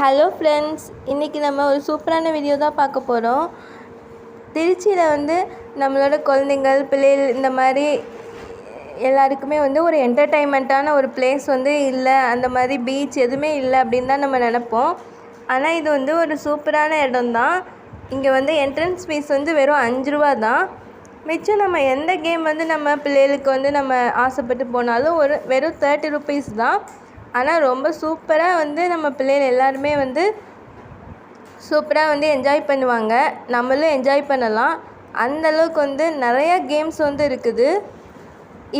Hello friends இன்றைக்கி நம்ம ஒரு சூப்பரான வீடியோ தான் பார்க்க போகிறோம் திருச்சியில் வந்து நம்மளோட குழந்தைங்கள் பிள்ளைகள் இந்த மாதிரி எல்லாருக்குமே வந்து ஒரு என்டர்டைன்மெண்ட்டான ஒரு பிளேஸ் வந்து இல்லை அந்த மாதிரி பீச் எதுவுமே இல்லை அப்படின்னு தான் நம்ம நினப்போம். ஆனால் இது வந்து ஒரு சூப்பரான இடம் தான். இங்கே வந்து என்ட்ரன்ஸ் ஃபீஸ் வந்து வெறும் அஞ்சு ரூபா தான். மிச்சம் நம்ம எந்த கேம் வந்து நம்ம பிள்ளைகளுக்கு வந்து நம்ம ஆசைப்பட்டு போனாலும் ஒரு வெறும் தேர்ட்டி ருபீஸ் தான். ஆனால் ரொம்ப சூப்பராக வந்து நம்ம பிள்ளைகள் எல்லாருமே வந்து சூப்பராக வந்து என்ஜாய் பண்ணுவாங்க. நம்மளும் என்ஜாய் பண்ணலாம். அந்தளவுக்கு வந்து நிறையா கேம்ஸ் வந்து இருக்குது.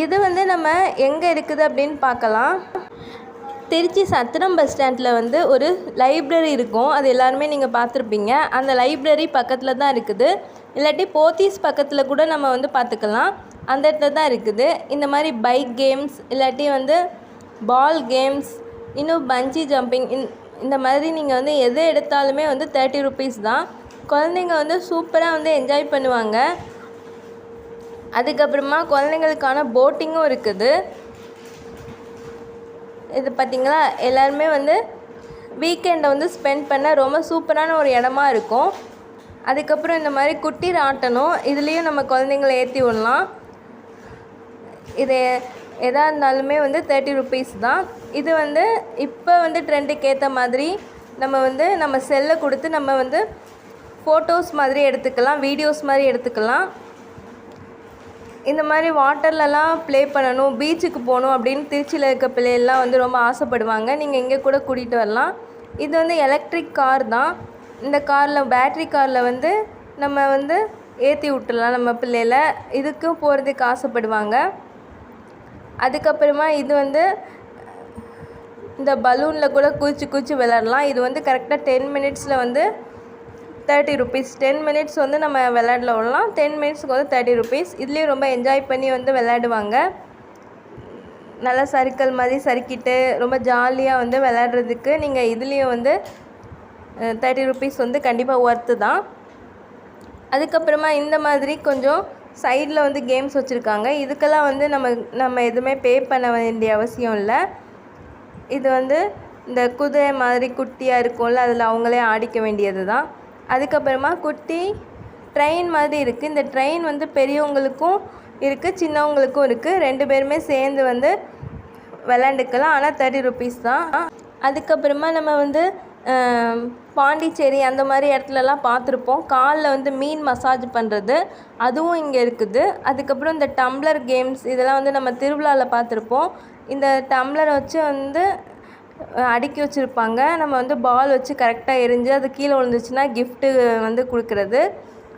இது வந்து நம்ம எங்கே இருக்குது அப்படின்னு பார்க்கலாம். திருச்சி சத்திரம் பஸ் ஸ்டாண்டில் வந்து ஒரு லைப்ரரி இருக்கும். அது எல்லாருமே நீங்கள் பார்த்துருப்பீங்க. அந்த லைப்ரரி பக்கத்தில் தான் இருக்குது. இல்லாட்டி போத்தீஸ் பக்கத்தில் கூட நம்ம வந்து பார்த்துக்கலாம். அந்த இடத்துல தான் இருக்குது. இந்த மாதிரி பைக் கேம்ஸ் இல்லாட்டி வந்து பால் கேம்ஸ் இன்னும் பஞ்சி ஜம்பிங் இந் இந்த மாதிரி நீங்கள் வந்து எது எடுத்தாலுமே வந்து தேர்ட்டி ருபீஸ் தான். குழந்தைங்க வந்து சூப்பராக வந்து என்ஜாய் பண்ணுவாங்க. அதுக்கப்புறமா குழந்தைங்களுக்கான போட்டிங்கும் இருக்குது. இது பார்த்திங்களா எல்லாருமே வந்து வீக்கெண்டை வந்து ஸ்பெண்ட் பண்ண ரொம்ப சூப்பரான ஒரு இடமா இருக்கும். அதுக்கப்புறம் இந்த மாதிரி குட்டி ராட்டணும் இதுலேயும் நம்ம குழந்தைங்கள ஏற்றி விடலாம். இது எதாக இருந்தாலுமே வந்து தேர்ட்டி ருபீஸ் தான். இது வந்து இப்போ வந்து ட்ரெண்டுக்கு ஏற்ற மாதிரி நம்ம வந்து நம்ம செல்லை கொடுத்து நம்ம வந்து ஃபோட்டோஸ் மாதிரி எடுத்துக்கலாம் வீடியோஸ் மாதிரி எடுத்துக்கலாம். இந்த மாதிரி வாட்டர்லலாம் ப்ளே பண்ணணும் பீச்சுக்கு போகணும் அப்படின்னு திருச்சியில் இருக்க பிள்ளைகள்லாம் வந்து ரொம்ப ஆசைப்படுவாங்க. நீங்கள் இங்கே கூட கூட்டிகிட்டு வரலாம். இது வந்து எலக்ட்ரிக் கார் தான். இந்த காரில் பேட்ரி காரில் வந்து நம்ம வந்து ஏற்றி விட்டுறலாம் நம்ம பிள்ளையில இதுக்கும் போகிறதுக்கு ஆசைப்படுவாங்க. அதுக்கப்புறமா இது வந்து இந்த பலூனில் கூட குதிச்சு குதிச்சு விளாட்லாம். இது வந்து கரெக்டாக டென் மினிட்ஸில் வந்து தேர்ட்டி ருபீஸ் டென் மினிட்ஸ் வந்து நம்ம விளையாடல விடலாம். டென் மினிட்ஸ்க்கு வந்து தேர்ட்டி ருபீஸ் இதுலேயும் ரொம்ப என்ஜாய் பண்ணி வந்து விளையாடுவாங்க நல்லா சறுக்கல் மாதிரி சறுக்கிட்டு ரொம்ப ஜாலியாக வந்து விளையாடுறதுக்கு நீங்கள் இதுலேயும் வந்து தேர்ட்டி ருபீஸ் வந்து கண்டிப்பாக ஒர்த்து தான். அதுக்கப்புறமா இந்த மாதிரி கொஞ்சம் சைடில் வந்து கேம்ஸ் வச்சுருக்காங்க. இதுக்கெல்லாம் வந்து நம்ம நம்ம எதுவுமே பே பண்ண வேண்டிய அவசியம் இல்லை. இது வந்து இந்த குதிரை மாதிரி குட்டியாக இருக்கும்ல அதில் அவங்களே ஆடிக்க வேண்டியது தான். அதுக்கப்புறமா குட்டி ட்ரெயின் மாதிரி இருக்குது இந்த ட்ரெயின் வந்து பெரியவங்களுக்கும் இருக்குது சின்னவங்களுக்கும் இருக்குது ரெண்டு பேருமே சேர்ந்து வந்து விளாண்டுக்கலாம் ஆனால் தேர்ட்டி ருபீஸ் தான். அதுக்கப்புறமா நம்ம வந்து பாண்டிச்சேரி அந்த மாதிரி இடத்துலலாம் பார்த்துருப்போம். காலில் வந்து மீன் மசாஜ் பண்ணுறது அதுவும் இங்கே இருக்குது. அதுக்கப்புறம் இந்த டம்ளர் கேம்ஸ் இதெல்லாம் வந்து நம்ம திருவிழாவில் பார்த்துருப்போம். இந்த டம்ளரை வச்சு வந்து அடுக்கி வச்சுருப்பாங்க. நம்ம வந்து பால் வச்சு கரெக்டாக எரிஞ்சு அது கீழே விழுந்துச்சுன்னா கிஃப்ட்டு வந்து கொடுக்குறது.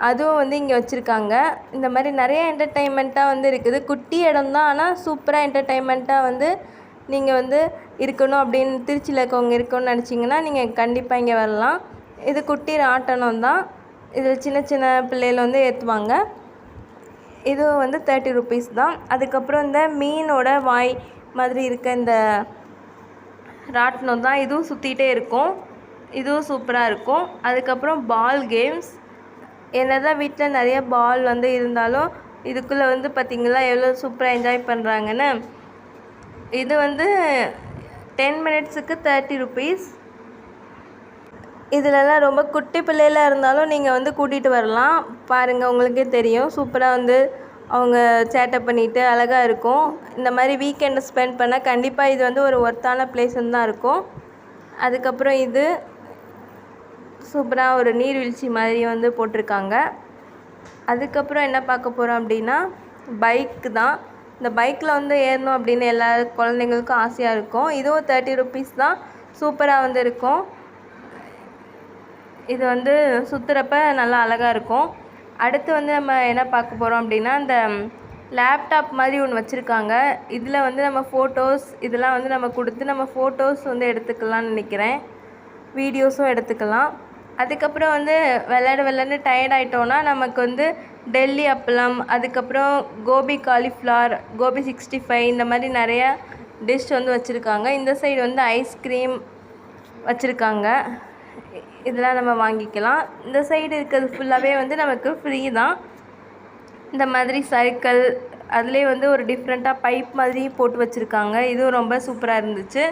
அதுவும் வந்து இங்கே வச்சுருக்காங்க. இந்த மாதிரி நிறைய என்டர்டெயின்மெண்ட்டாக வந்து இருக்குது. குட்டி இடம் தான் ஆனால் சூப்பராக என்டர்டெயின்மெண்ட்டாக வந்து நீங்கள் வந்து இருக்கணும் அப்படின்னு திருச்சியில் இருக்கவங்க இருக்கணும்னு நினச்சிங்கன்னா நீங்கள் கண்டிப்பாக இங்கே வரலாம். இது குட்டி ஆட்டணம் தான். இதில் சின்ன சின்ன பிள்ளைகள் வந்து ஏற்றுவாங்க. இதுவும் வந்து தேர்ட்டி ருபீஸ் தான். அதுக்கப்புறம் இந்த மீனோட வாய் மாதிரி இருக்க இந்த ராட்டினம் தான். இதுவும் சுற்றிகிட்டே இருக்கும். இதுவும் சூப்பராக இருக்கும். அதுக்கப்புறம் பால் கேம்ஸ் என்ன தான் வீட்டில் நிறைய பால் வந்து இருந்தாலும் இதுக்குள்ளே வந்து பார்த்திங்களா எவ்வளோ சூப்பராக என்ஜாய் பண்ணுறாங்கன்னு இது வந்து டென் மினிட்ஸுக்கு தேர்ட்டி ருபீஸ் இதிலலாம் ரொம்ப குட்டி பிள்ளைகளாக இருந்தாலும் நீங்கள் வந்து கூட்டிகிட்டு வரலாம். பாருங்கள் உங்களுக்கே தெரியும். சூப்பராக வந்து அவங்க சேட்டை பண்ணிவிட்டு அழகாக இருக்கும். இந்த மாதிரி வீக்கெண்டை ஸ்பெண்ட் பண்ணால் கண்டிப்பாக இது வந்து ஒரு ஒர்த்தான பிளேஸ்ன்னு தான் இருக்கும். அதுக்கப்புறம் இது சூப்பராக ஒரு நீர்வீழ்ச்சி மாதிரி வந்து போட்டிருக்காங்க. அதுக்கப்புறம் என்ன பார்க்க போகிறோம் அப்படின்னா பைக்கு தான். இந்த பைக்கில் வந்து ஏறணும் அப்படின்னு எல்லா குழந்தைங்களுக்கும் ஆசையாக இருக்கும். இதுவும் தேர்ட்டி ருபீஸ் தான். சூப்பராக வந்து இருக்கும். இது வந்து சுற்றுறப்ப நல்லா அழகாக இருக்கும். அடுத்து வந்து நம்ம என்ன பார்க்க போகிறோம் அப்படின்னா இந்த லேப்டாப் மாதிரி ஒன்று வச்சுருக்காங்க. இதில் வந்து நம்ம ஃபோட்டோஸ் இதெல்லாம் வந்து நம்ம கொடுத்து நம்ம ஃபோட்டோஸ் வந்து எடுத்துக்கலாம்னு நினைக்கிறேன். வீடியோஸும் எடுத்துக்கலாம். அதுக்கப்புறம் வந்து விளையாட விளையாண்டு டயர்ட் ஆகிட்டோன்னா நமக்கு வந்து டெல்லி அப்பளம் அதுக்கப்புறம் gobi cauliflower gobi sixty five இந்த மாதிரி நிறையா டிஷ் வந்து வச்சுருக்காங்க. இந்த சைடு வந்து ஐஸ்கிரீம் வச்சுருக்காங்க. இதெல்லாம் நம்ம வாங்கிக்கலாம். இந்த சைடு இருக்கிறது ஃபுல்லாகவே வந்து நமக்கு ஃப்ரீ தான். இந்த மாதிரி சைக்கிள் அதுலேயே வந்து ஒரு டிஃப்ரெண்ட்டாக பைப் மாதிரி போட்டு வச்சுருக்காங்க. இதுவும் ரொம்ப சூப்பராக இருந்துச்சு.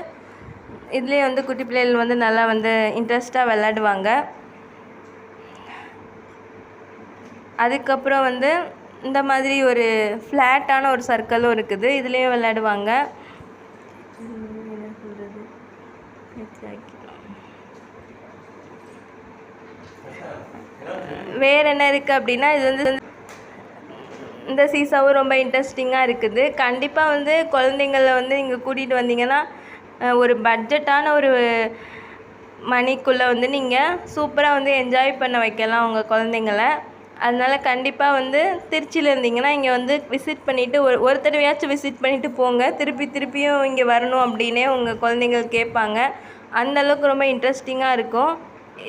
இதுலேயே வந்து குட்டி பிள்ளைகள் வந்து நல்லா வந்து இன்ட்ரெஸ்ட்டாக விளாடுவாங்க அதுக்கப்புறம் வந்து இந்த மாதிரி ஒரு ஃப்ளாட்டான ஒரு சர்க்கிளும் இருக்குது. இதுலேயும் விளையாடுவாங்க. வேறு என்ன இருக்குது அப்படின்னா இது வந்து இந்த சீசாவும் ரொம்ப இன்ட்ரெஸ்டிங்காக இருக்குது. கண்டிப்பாக வந்து குழந்தைங்கள வந்து இங்கே கூட்டிகிட்டு வந்தீங்கன்னா ஒரு பட்ஜெட்டான ஒரு மணிக்குள்ளே வந்து நீங்கள் சூப்பராக வந்து என்ஜாய் பண்ண வைக்கலாம் உங்கள் குழந்தைங்கள. அதனால கண்டிப்பாக வந்து திருச்சியில் இருந்தீங்கன்னா இங்கே வந்து விசிட் பண்ணிவிட்டு ஒரு ஒரு தடவையாச்சும் விசிட் பண்ணிவிட்டு போங்க. திருப்பி திருப்பியும் இங்கே வரணும் அப்படின்னே உங்கள் குழந்தைங்கள் கேட்பாங்க. அந்த அளவுக்கு ரொம்ப இன்ட்ரெஸ்டிங்காக இருக்கும்.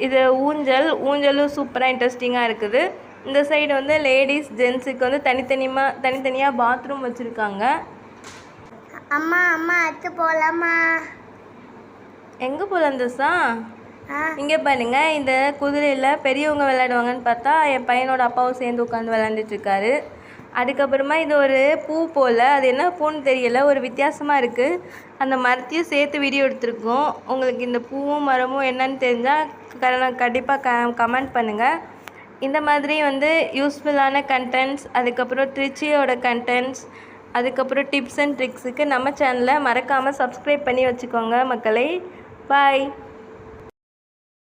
இது ஊஞ்சல் ஊஞ்சலும் சூப்பராக இன்ட்ரெஸ்டிங்காக இருக்குது. இந்த சைடு வந்து லேடிஸ் ஜென்ஸுக்கு வந்து தனித்தனியாக தனித்தனியாக பாத்ரூம் வச்சுருக்காங்க. அம்மா அம்மா அத்து போலாமா எங்கே போகலாம் தோசா? இங்கே பாருங்க இந்த குதிரையில் பெரியவங்க விளையாடுவாங்கன்னு பார்த்தா என் பையனோட அப்பாவும் சேர்ந்து உட்காந்து விளையாண்டுட்டு இருக்காரு. அதுக்கப்புறமா இது ஒரு பூ போல் அது என்ன பூன்னு தெரியல ஒரு வித்தியாசமாக இருக்குது அந்த மரத்தையும் சேர்த்து வீடியோ எடுத்திருக்கோம். உங்களுக்கு இந்த பூவும் மரமும் என்னன்னு தெரிஞ்சால் கண்டிப்பாக க கமெண்ட் பண்ணுங்கள் இந்த மாதிரி வந்து யூஸ்ஃபுல்லான கண்டென்ட்ஸ் அதுக்கப்புறம் திருச்சியோட கண்டென்ட்ஸ் அதுக்கப்புறம் டிப்ஸ் அண்ட் ட்ரிக்ஸுக்கு நம்ம சேனலை மறக்காமல் சப்ஸ்கிரைப் பண்ணி வச்சுக்கோங்க மக்களை. பாய்